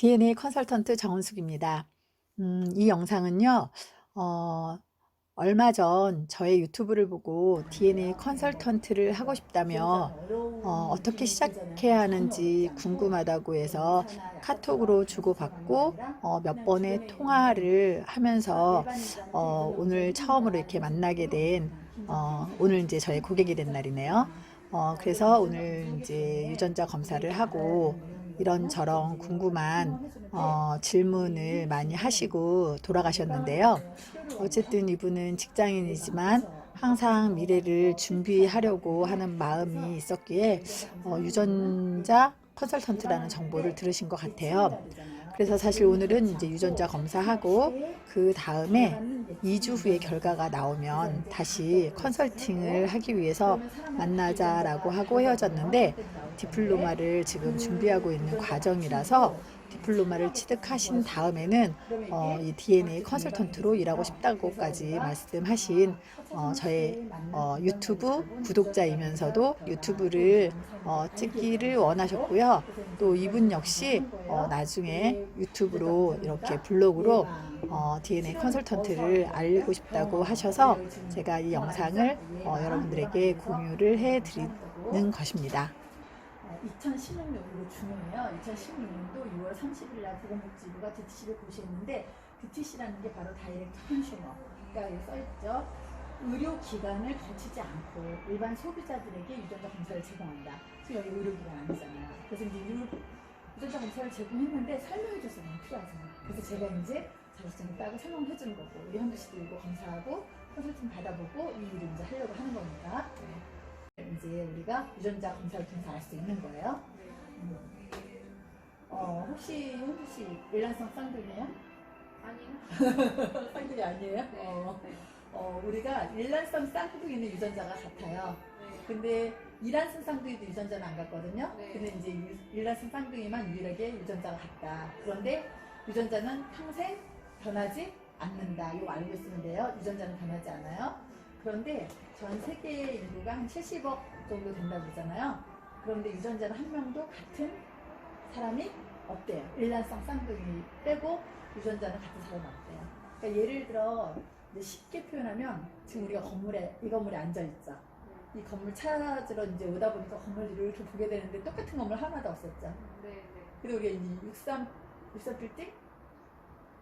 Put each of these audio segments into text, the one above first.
DNA 컨설턴트 정은숙입니다. 음, 이 영상은요, 어, 얼마 전 저의 유튜브를 보고 DNA 컨설턴트를 하고 싶다며 어, 어떻게 시작해야 하는지 궁금하다고 해서 카톡으로 주고받고 어, 몇 번의 통화를 하면서 어, 오늘 처음으로 이렇게 만나게 된 어, 오늘 이제 저의 고객이 된 날이네요. 어, 그래서 오늘 이제 유전자 검사를 하고 이런저런 궁금한 어, 질문을 많이 하시고 돌아가셨는데요. 어쨌든 이분은 직장인이지만 항상 미래를 준비하려고 하는 마음이 있었기에 어, 유전자 컨설턴트라는 정보를 들으신 것 같아요. 그래서 사실 오늘은 이제 유전자 검사하고 그 다음에 2주 후에 결과가 나오면 다시 컨설팅을 하기 위해서 만나자라고 하고 헤어졌는데 디플로마를 지금 준비하고 있는 과정이라서 디플로마를 취득하신 다음에는 어, 이 DNA 컨설턴트로 일하고 싶다고까지 말씀하신 어, 저의 어, 유튜브 구독자이면서도 유튜브를 어, 찍기를 원하셨고요. 또 이분 역시 어, 나중에 유튜브로 이렇게 블로그로 어, DNA 컨설턴트를 알리고 싶다고 하셔서 제가 이 영상을 어, 여러분들에게 공유를 해드리는 것입니다. 2016년 이거 중요해요. 2016년도 6월 30일 날 보건복지부가 DTC를 고시했는데 DTC라는 게 바로 다이렉트 컨슈머. 그러니까 여기 써 있죠. 의료기관을 거치지 않고 일반 소비자들에게 유전자 검사를 제공한다. 지금 여기 의료기관 아니잖아요. 그래서 이제 유, 유전자 검사를 제공했는데 설명해줘서 너무 필요하잖아요. 그래서 제가 이제 자격증을 따고 설명해 주는 거고 우리 현주 씨도 이거 검사하고 컨설팅 받아보고 이 일을 이제 하려고 하는 거니까. 네. 이제 우리가 유전자 검사를 통해서 알 수 있는 거예요. 음. 어, 혹시 현주 씨 일란성 쌍둥이에요? 아니요. 쌍둥이 아니에요? 네. 어, 네. 어, 우리가 일란성 쌍둥이는 유전자가 같아요. 네. 근데 이란성 쌍둥이도 유전자는 안 같거든요. 네. 근데 이제 유- 일란성 쌍둥이만 유일하게 유전자가 같다. 그런데 유전자는 평생 변하지 않는다. 이거 알고 있으면 돼요. 유전자는 변하지 않아요. 그런데 전 세계 인구가 한 70억 정도 된다고 그러잖아요. 그런데 유전자는 한 명도 같은 사람이 없대요. 일란성 쌍둥이 빼고 유전자는 같은 사람이 없대요. 그러니까 예를 들어 이제 쉽게 표현하면 지금 우리가 건물에 이 건물에 앉아 있죠. 이 건물 찾으러 이제 오다 보니까 건물을 이렇게 보게 되는데 똑같은 건물 하나도 없었죠. 네, 네. 근데 우리가 이 63, 63 빌딩?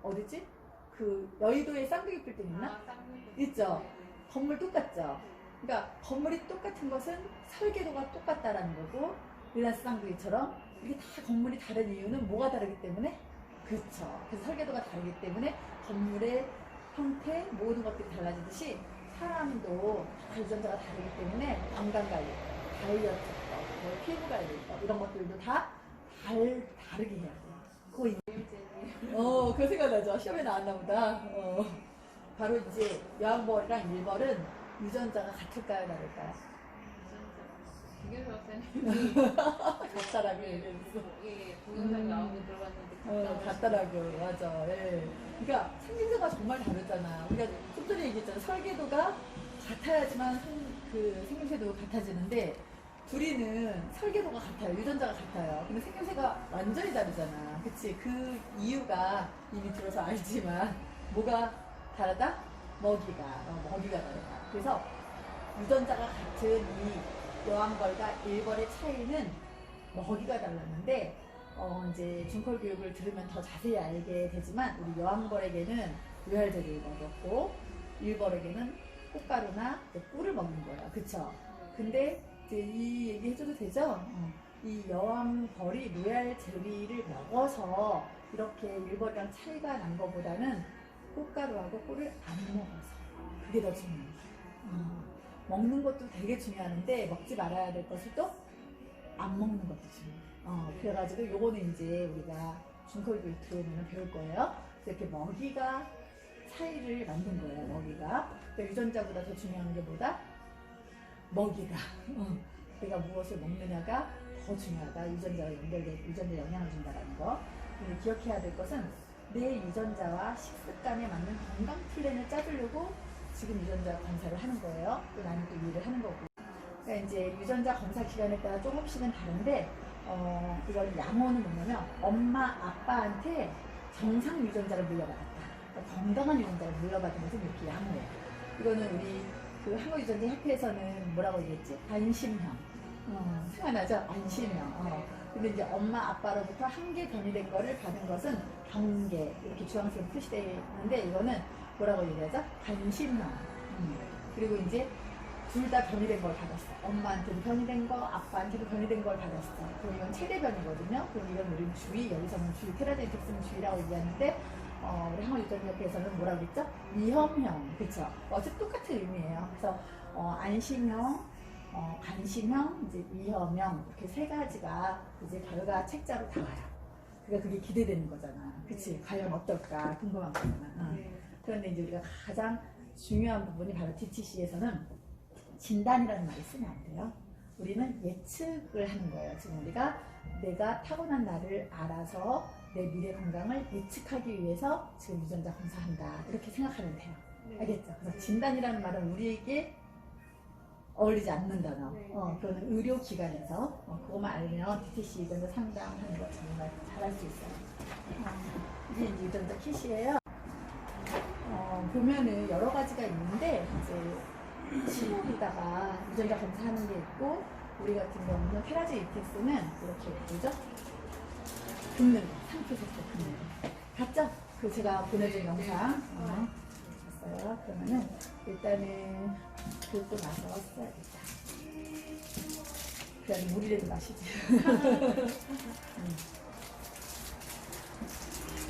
어디지? 그 여의도에 쌍둥이 빌딩 있나? 아, 쌍둥이. 있죠. 네, 건물 똑같죠. 그러니까 건물이 똑같은 것은 설계도가 똑같다라는 거고 일란스 쌍둥이처럼 이게 다 건물이 다른 이유는 뭐가 다르기 때문에? 그렇죠. 그래서 설계도가 다르기 때문에 건물의 형태 모든 것들이 달라지듯이 사람도 다 유전자가 다르기 때문에 건강관리, 다이어트법, 뭐 피부관리법 이런 것들도 다 달, 다르게 해야 돼요. 네. 어, 그 생각나죠. 시험에 나왔나 보다. 어. 바로 이제 여왕벌이랑 일벌은 유전자가 같을까요, 다를까요? 비교해서 봤을 같다라고 얘기했어. 이게 동영상 음. 나오고 들어봤는데 어, 같다라고. 맞아. 예. 그러니까 생김새가 정말 다르잖아. 우리가 좀 전에 얘기했잖아. 설계도가 같아야지만 생, 그 생김새도 같아지는데 둘이는 설계도가 같아요. 유전자가 같아요. 근데 생김새가 완전히 다르잖아. 그치? 그 이유가 이미 들어서 알지만 뭐가 다르다? 먹이가. 어, 먹이가 다르다. 그래서 유전자가 같은 이 여왕벌과 일벌의 차이는 먹이가 달랐는데 어, 이제 중콜 교육을 들으면 더 자세히 알게 되지만 우리 여왕벌에게는 외활제를 먹였고 일벌에게는 꽃가루나 꿀을 먹는 거예요. 그쵸? 근데 이제 이 얘기 해줘도 되죠? 어. 이 여왕벌이 로얄 젤리를 먹어서 이렇게 일벌이랑 차이가 난 것보다는 꽃가루하고 꿀을 안 먹어서 그게 더 중요해요. 어. 먹는 것도 되게 중요한데 먹지 말아야 될 것을 또 안 먹는 것도 중요해요. 어, 그래가지고 요거는 이제 우리가 중콜 교육 들어오면 배울 거예요. 이렇게 먹이가 차이를 만든 거예요, 먹이가. 그러니까 유전자보다 더 중요한 게 뭐다? 먹이가. 어, 내가 무엇을 먹느냐가 더 중요하다. 유전자와 연결돼, 유전자 영향을 준다라는 거. 기억해야 될 것은 내 유전자와 식습관에 맞는 건강 플랜을 짜주려고 지금 유전자 검사를 하는 거예요. 또 나는 또 일을 하는 거고. 그러니까 이제 유전자 검사 기간에 따라 조금씩은 다른데 어, 이거는 양호는 뭐냐면 엄마 아빠한테 정상 유전자를 물려받았다. 그러니까 건강한 유전자를 물려받은 것은 이렇게 양호예요. 이거는 우리 그 한국 유전자 협회에서는 뭐라고 얘기했지? 안심형. 어, 생각나죠? 안심형. 어. 근데 이제 엄마 아빠로부터 한 개 변이된 거를 받은 것은 경계 이렇게 주황색으로 표시되어 있는데 이거는 뭐라고 얘기하죠? 관심형. 음. 그리고 이제 둘 다 변이된 걸 받았어. 엄마한테도 변이된 거, 아빠한테도 변이된 걸 받았어. 그럼 이건 최대 변이거든요. 그럼 이건 우리는 주의, 여기서는 주의, 테라젠틱스는 주의라고 얘기하는데, 어, 우리 한국유전협회에서는 뭐라고 그랬죠? 위험형. 그쵸? 어쨌든 똑같은 의미예요. 그래서, 어, 안심형, 어, 관심형, 이제 위험형, 이렇게 세 가지가 이제 결과 책자로 다 와요. 그러니까 그게 기대되는 거잖아. 그치? 과연 어떨까? 궁금한 거잖아. 어. 네. 그런데 이제 우리가 가장 중요한 부분이 바로 DTC에서는 진단이라는 말을 쓰면 안 돼요. 우리는 예측을 하는 거예요. 지금 우리가 내가 타고난 나를 알아서 내 미래 건강을 예측하기 위해서 지금 유전자 검사한다. 이렇게 생각하면 돼요. 네. 알겠죠? 그래서 진단이라는 말은 우리에게 어울리지 않는 단어. 네. 어, 그거는 의료기관에서 어, 그것만 알면 DTC 유전자 상담하는 거 정말 잘할 수 있어요. 어, 이게 이제 유전자 킷이에요. 어, 보면은 여러 가지가 있는데 이제 시험에다가 유전자 검사하는 게 있고 우리 같은 경우는 테라지 이텍스는 이렇게 뭐죠? 긁는 거, 상표색소 긁는 거. 봤죠? 그 제가 보내준 영상 어, 봤어요. 그러면은 일단은 긁고 나서 써야겠다. 그냥 물이라도 마시지. 음.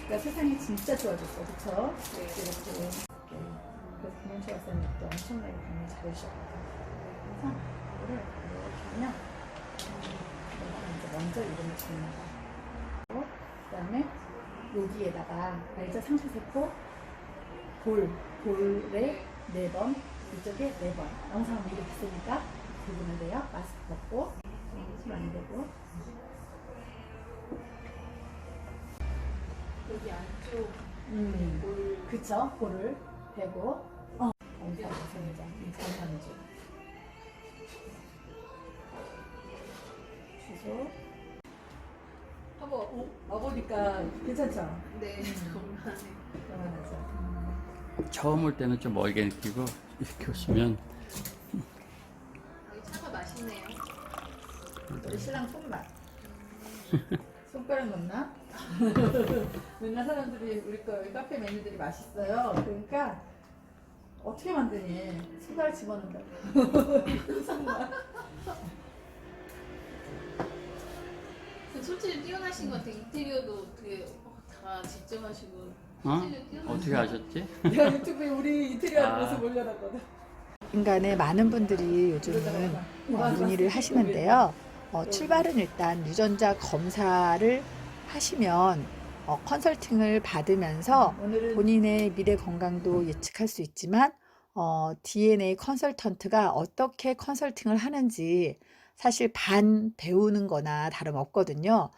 그러니까 세상이 진짜 좋아졌어, 그쵸? 네. 이렇게 그래서 김현철 또 엄청나게 공부 잘해주셨거든요. 그래서 이거를 이렇게 하면 내가 먼저 이름을 적는 거고 그 다음에 여기에다가 알죠? 상수세포 볼, 볼에 네 번, 이쪽에 네 번. 영상 미리 봤으니까 부분을 돼요. 마스크 벗고 손안 대고 여기 안쪽 음. 볼 그쵸? 볼을 대고 어 엄청 감사합니다. 감사합니다. 주소 한번 오, 와보니까 괜찮죠? 네, 음. 건강해. 영화나죠. 음. 처음 올 때는 좀 멀게 느끼고 이렇게 오시면 여기 차가 맛있네요. 우리 신랑 손맛. 손가락 넣나? 맨날 사람들이 우리 거 여기 카페 메뉴들이 맛있어요. 그러니까 어떻게 만드니? 손가락 집어넣는다고. 손맛. 그 솔직히 뛰어나신 것 같아요. 인테리어도 어떻게 어, 다 직접 하시고 어? 어떻게 하셨지? 내가 유튜브에 우리 하는 아. 모습 올려놨거든. 인간에 많은 분들이 요즘은 어, 문의를 하시는데요. 어, 출발은 일단 유전자 검사를 하시면 어, 컨설팅을 받으면서 본인의 미래 건강도 예측할 수 있지만 어, DNA 컨설턴트가 어떻게 컨설팅을 하는지 사실 반 배우는 거나 다름없거든요.